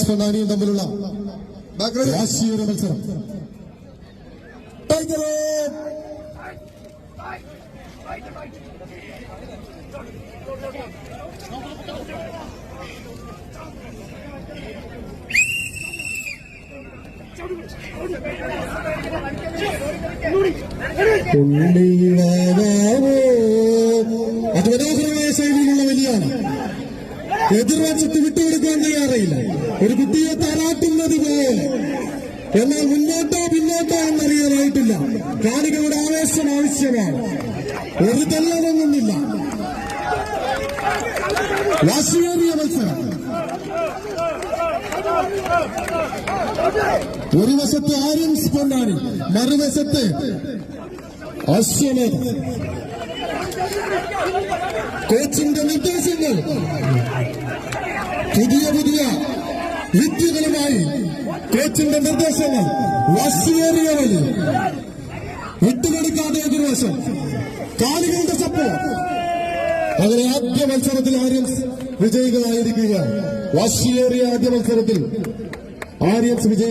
Aryans പൊന്നാനിയും തമ്മിലുള്ള വാശിയേറിയ മത്സരം. അതിമനോഹരമായ ശൈലിയിലുള്ള വലിയാണ്. എതിർവശത്ത് വിട്ടുകൊടുക്കുക പോലെ എന്നാൽ മുന്നോട്ടോ പിന്നോട്ടോ എന്നറിയാനായിട്ടില്ല കാണികളുടെ ആവേശം ആവശ്യമാണ്. ഒരു തെല്ലതൊന്നുമില്ല വാശിയേറിയ മത്സരം. ഒരു വശത്ത് ആര്യം സ്പൊണ്ടാണ് മറുവശത്ത് അശ്വമേധ കോച്ചിന്റെ നിർദ്ദേശങ്ങൾ. പുതിയ പുതിയ വിദ്യകളുമായി കോച്ചിന്റെ നിർദ്ദേശങ്ങൾ വാശിയേറിയ വഴി വിട്ടുകൊടുക്കാതെ എതിർവശം കാലികളുടെ സപ്പോർട്ട് അങ്ങനെ ആദ്യ മത്സരത്തിൽ ആര്യൻസ് വിജയികളായിരിക്കുക വാശിയേറിയ ആദ്യ മത്സരത്തിൽ ആര്യൻസ് വിജയി